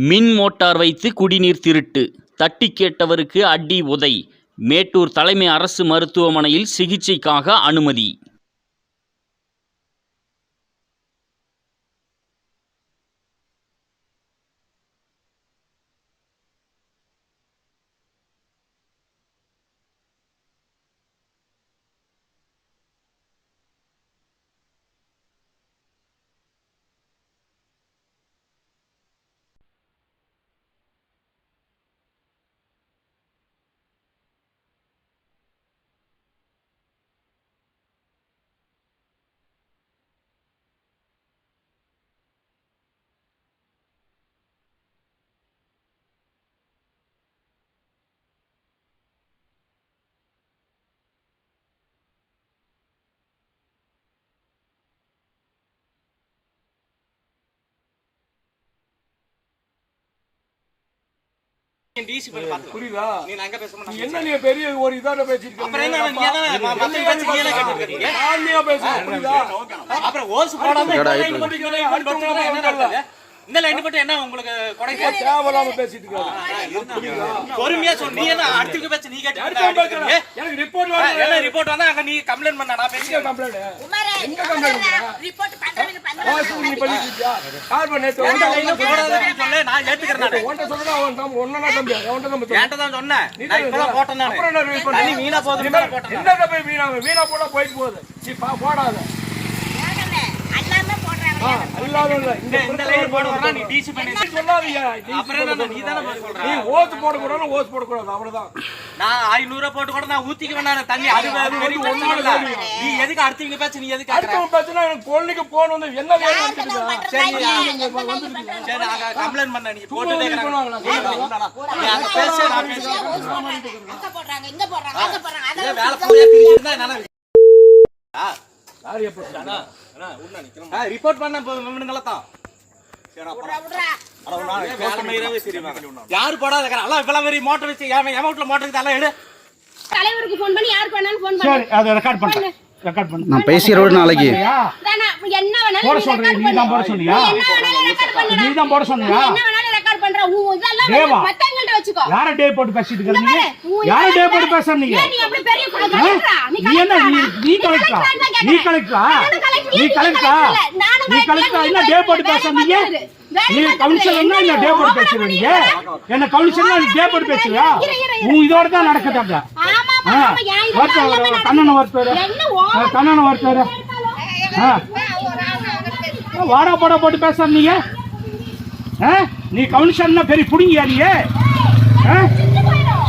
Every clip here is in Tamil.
மின் மோட்டார் வைத்து குடிநீர் திருட்டு. தட்டி கேட்டவருக்கு அடி உதை. மேட்டூர் தலைமை அரசு மருத்துவமனையில் சிகிச்சைக்காக அனுமதி. டிசி பண்ணி பாத்துக்கோ. புரியுதா? நீ பேச. என்ன நீ பெரிய ஒரு இதான பேசிட்டு அப்புறம் என்ன நீ மத்த பேசுறேன் புரியுதா? அப்புறம் போடாம என்ன நடக்குது? இந்த லைன் போட்டு என்ன உங்களுக்கு கொடை தேவையில்லாம பேசிட்டு இருக்காரு. பொறுமையா சொல்லு நீ என்ன பேச்சு நீ கேட்டு. எனக்கு ரிப்போர்ட் என்ன வாங்க ரிப்போர்ட் வந்தா அங்க நீ கம்ப்ளைண்ட் பண்ண நான் பேசுறேன் கம்ப்ளைண்ட் எங்க கம்ப்ளைண்ட் ரிப்போர்ட் பண்றவங்க ஆ பண்றாங்க. நீ பண்ணிட்டு இருக்கியா கார் பண்ண சொல்லு. நான் ஏத்துக்கிறேன் நானு. உன்கிட்ட சொல்றா அவன் தான் ஒண்ணா தம்பி அவன்கிட்ட தான் தான் சொன்னேன். நீ நான் இப்பதான் போட்டேன் நானு. அப்புறம் என்ன report? தண்ணி வீணா நானு. என்னடா போய் வீணா வீணா போனா போயிட்டு போகுது. நீ போடாத. லைன் போட ஓட்டு போடக்கூடாது ஓட்டு போடக்கூடாது அவ்வளவுதான். நான் ஐநூறு போட்டு கூட நான் ஊத்திக்குவேன் நானு தண்ணி அது நீ எதுக்கு அடுத்தவங்க பேச்சு நீ எதுக்கு கேக்குற? அடுத்தவன் பேசுனா எனக்கு பொண்ணுக்கு போன் வந்து என்ன வேணும் சரி, கம்ப்ளைண்ட் பண்ண நீ போட்டு கேக்குறாங்க. சொன்னாங்களா? நீ இல்லடா. நீ அங்க பேசு நான் பேசுறேன் அங்க போடுறாங்க, இங்க போடுறாங்க, அங்க போடுறாங்க. இதே அதெல்லாம் வேலை யார் ரிப்போர்ட் பண்ண தான். யாரு போடாத எல்லாம் இவ்வளவு பெரிய மோட்டர் வச்சு என் வீட்டுல மோட்டர் இருக்கு அதெல்லாம் எடு தலைவருக்கு ஃபோன் பண்ணி யாருக்கு வேணாலும் ஃபோன் பண்ணு சரி அதை ரெக்கார்ட் பண்றேன் ரெக்கார்ட் பண்ணு நான் பேசிடுறோம் நாளைக்கு தானா, என்ன வேணாலும் போட சொல்றேன், நீ தான் பண்ணு. போட சொன்னியா? நீ என்ன வேணாலும் record பண்ணுடா. நீ தான் போட சொன்னியா? என்ன வேணாலும் பண்ற. உன் இதெல்லாம் வந்து தேவா. மத்தவங்கள்ட்ட வச்சுக்கோ. யார டே போட்டு பேசிட்டு இருக்கீங்க யார டே போட்டு பேசுறீங்க நீ அப்படி பெரிய ஆ? கலெக்டரா? நீ நீ என்ன நீ கலெக்டரா? நீ கலெக்டரா நீ. கலெக்டரா நீ கலெக்டரா என்ன டே போட்டு பேசுறீங்க நீ பார்க்கறது. கவுன்சிலர் என்ன டே போட்டு பேசுறீங்க என்ன கவுன்சிலர் நீ டே போட்டு பேசுறியா. உன் இதோட தான் எல்லாமே ஒரு கண்ணனை ஒருத்தர் நடக்குது. கண்ணனை ஒருத்தர் வாடா போடா போட்டு பேசுறீங்க நீ கவுன்சிலர்னா பெரிய புடிங்கியா நீ?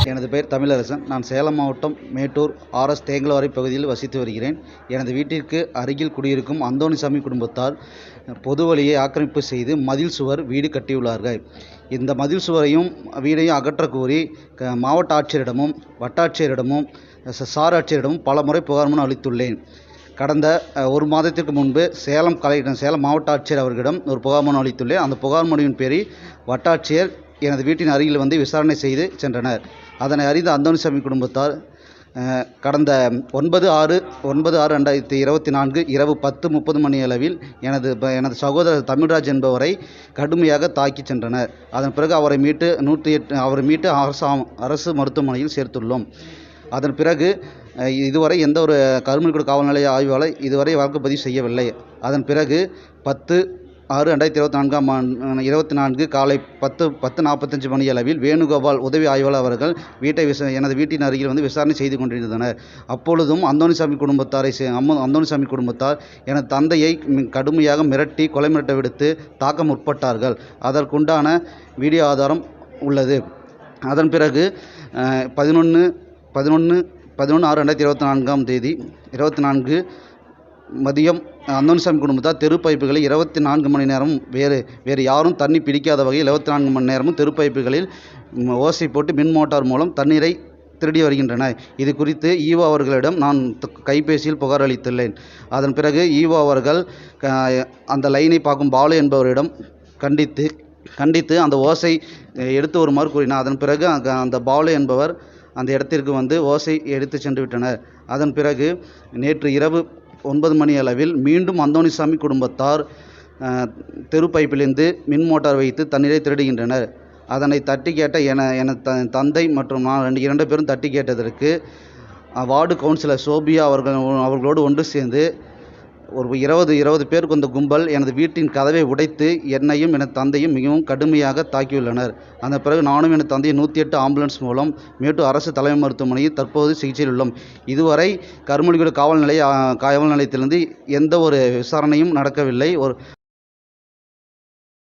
எனது பெயர் தமிழரசன். நான் சேலம் மாவட்டம் மேட்டூர் ஆர்எஸ் தேங்கலவாரி பகுதியில் வசித்து வருகிறேன். எனது வீட்டிற்கு அருகில் குடியிருக்கும் அந்தோணிசாமி குடும்பத்தார் பொது வழியை ஆக்கிரமிப்பு செய்து மதில் சுவர் வீடு கட்டியுள்ளார்கள். இந்த மதில் சுவரையும் வீடையும் அகற்ற கோரி க- மாவட்ட ஆட்சியரிடமும் வட்டாட்சியரிடமும் சார் ஆட்சியரிடமும் பல முறை புகார் மனு அளித்துள்ளேன். கடந்த ஒரு மாதத்திற்கு முன்பு சேலம் கலை சேலம் மாவட்ட ஆட்சியர் அவர்களிடம் ஒரு புகார் மனு அளித்துள்ளேன். அந்த புகார் மனுவின் பேரில் வட்டாட்சியர் எனது வீட்டின் அருகில் வந்து விசாரணை செய்து சென்றனர். அதனை அறிந்த அந்தோணிசாமி குடும்பத்தார் கடந்த ஒன்பது ஆறு ஒன்பது ஆறு ரெண்டாயிரத்தி இருபத்தி நான்கு இரவு பத்து முப்பது மணி அளவில் எனது ப- எனது சகோதரர் தமிழ்ராஜ் என்பவரை கடுமையாக தாக்கிச் சென்றனர். அதன் பிறகு அவரை மீட்டு நூற்றி எட்டு அவரை மீட்டு அரசு அரசு மருத்துவமனையில் சேர்த்துள்ளோம். அதன் பிறகு இதுவரை எந்த ஒரு கருமல்குடி காவல் நிலைய ஆய்வாளர் இதுவரை வழக்கு பதிவு செய்யவில்லை. அதன் பிறகு பத்து ஆறு ரெண்டாயிரத்தி இருபத்தி நான்காம் ஆண் இருபத்தி நான்கு காலை பத்து பத்து நாற்பத்தஞ்சு மணி அளவில் வேணுகோபால் உதவி ஆய்வாளர் அவர்கள் வீட்டை விச எனது வீட்டின் அருகில் வந்து விசாரணை செய்து கொண்டிருந்தனர். அப்பொழுதும் அந்தோணிசாமி குடும்பத்தாரை சே- அம்ம அந்தோணிசாமி குடும்பத்தார் எனது தந்தையை மி- கடுமையாக மிரட்டி கொலை மிரட்ட விடுத்து தாக்க முற்பட்டார்கள். அதற்குண்டான வீடியோ ஆதாரம் உள்ளது. அதன் பிறகு பதினொன்று பதினொன்று பதினொன்று ஆறு ரெண்டாயிரத்தி இருபத்தி நான்காம் தேதி இருபத்தி நான்கு மதியம் அந்தோனிசாமி குடும்பத்தார் தெரு பைப்புகளை இருபத்தி நான்கு மணி நேரம் வேறு வேறு யாரும் தண்ணி பிடிக்காத வகையில் இருபத்தி நான்கு மணி நேரமும் தெரு பைப்புகளில் ஓசை போட்டு மின் மோட்டார் மூலம் தண்ணீரை திருடி வருகின்றன இது குறித்து ஈவோ அவர்களிடம் நான் கைபேசியில் புகார் அளித்துள்ளேன். அதன் பிறகு ஈவோ அவர்கள் அந்த லைனை பார்க்கும் பாலு என்பவரிடம் கண்டித்து கண்டித்து அந்த ஓசை எடுத்து வருமாறு கூறினார். அதன் பிறகு அந்த பாலு என்பவர் அந்த இடத்திற்கு வந்து ஓசை எடுத்து சென்று விட்டனர். அதன் பிறகு நேற்று இரவு ஒன்பது மணி அளவில் மீண்டும் அந்தோணிசாமி குடும்பத்தார் தெரு பைப்பிலிருந்து மின் மோட்டார் வைத்து தண்ணீரை திருடுகின்றனர். அதனை தட்டி கேட்ட என எனது த தந்தை மற்றும் நான் ரெண்டு இரண்டு பேரும் தட்டி கேட்டதற்கு வார்டு கவுன்சிலர் சோபியா அவர்கள் அவர்களோடு ஒன்று சேர்ந்து ஒரு இருபது இருபது பேர் கொண்ட கும்பல் எனது வீட்டின் கதவை உடைத்து என்னையும் எனது தந்தையும் மிகவும் கடுமையாக தாக்கியுள்ளனர். அந்த பிறகு நானும் எனது தந்தையும் நூற்றி எட்டு ஆம்புலன்ஸ் மூலம் மேட்டூர் அரசு தலைமை மருத்துவமனையில் தற்போது சிகிச்சையில் உள்ளோம் இதுவரை கருமொழிகுடி காவல் நிலைய காவல் நிலையத்திலிருந்து எந்த ஒரு விசாரணையும் நடக்கவில்லை. ஒரு